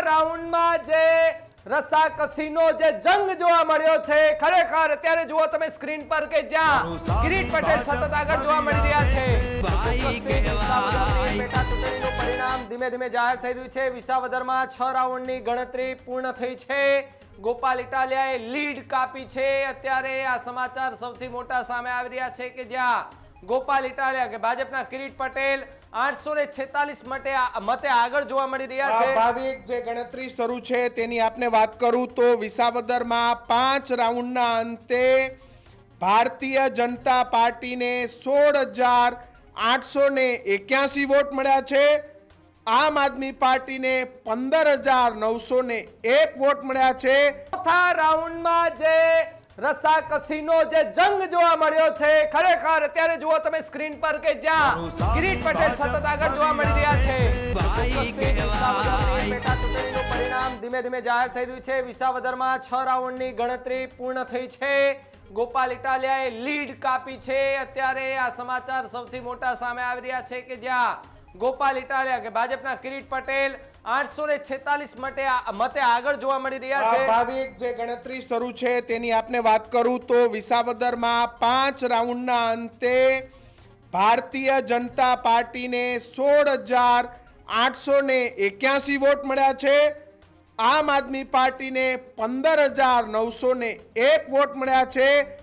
ચોથા રાઉન્ડમાં જે રસાકસીનો જે જંગ જોવા મળ્યો છે ખરેખર અત્યારે જુઓ તમે સ્ક્રીન પર કે જ્યાં કિરીટ પટેલ સતત આગળ જોવા મળી રહ્યા છે. પરિણામ ધીમે ધીમે જાહેર થઈ રહ્યું છે. વિસાવદરમાં છ રાઉન્ડની ગણતરી પૂર્ણ થઈ છે. ગોપાલ ઇટાલિયાએ લીડ કાપી છે. અત્યારે આ સમાચાર સૌથી મોટા સામે આવી રહ્યા છે કે જ્યાં ગોપાલ ઇટાલિયા કે ભાજપના કિરીટ પટેલ આઠસો ને છેતાલીસ માટે મતે આગળ જોવા મળી રહ્યા છે. ભાવિક જે ગણતરી શરૂ છે તેની આપને વાત કરું તો વિસાવદરમાં પાંચ રાઉન્ડના અંતે ભારતીય જનતા પાર્ટીને સોળ હજાર આઠસો ને એક્યાસી વોટ મળ્યા છે. આમ આદમી પાર્ટીને પંદર હજાર નવસો ને એક વોટ મળ્યા છે. ચોથા રાઉન્ડમાં જે રસાકસીનો જે જંગ જોવા મળ્યો છે ખરેખર અત્યારે જુઓ તમે સ્ક્રીન પર કે જ્યાં કિરીટ પટેલ સતત આગળ જોવા મળી રહ્યા છે. પરિણામ ધીમે ધીમે જાહેર થઈ રહ્યું છે. વિસાવદરમાં છ રાઉન્ડની ગણતરી પૂર્ણ થઈ છે. ગોપાલ ઇટાલિયાએ લીડ કાપી છે. અત્યારે આ સમાચાર સૌથી મોટા સામે આવી રહ્યા છે કે જ્યાં ગોપાલ ઇટાલિયા કે ભાજપના કિરીટ પટેલ આઠસો ને છેતાલીસ મતે મતે આગળ જોવા મળી રહ્યા છે. ભાવિક જે ગણતરી શરૂ છે તેની આપને વાત કરું તો વિસાવદરમાં પાંચ રાઉન્ડના અંતે ભારતીય જનતા પાર્ટીને સોળ હજાર આઠસો ને એક્યાસી વોટ મળ્યા છે. આમ આદમી પાર્ટીને પંદર હજાર નવસો ને એક વોટ મળ્યા છે.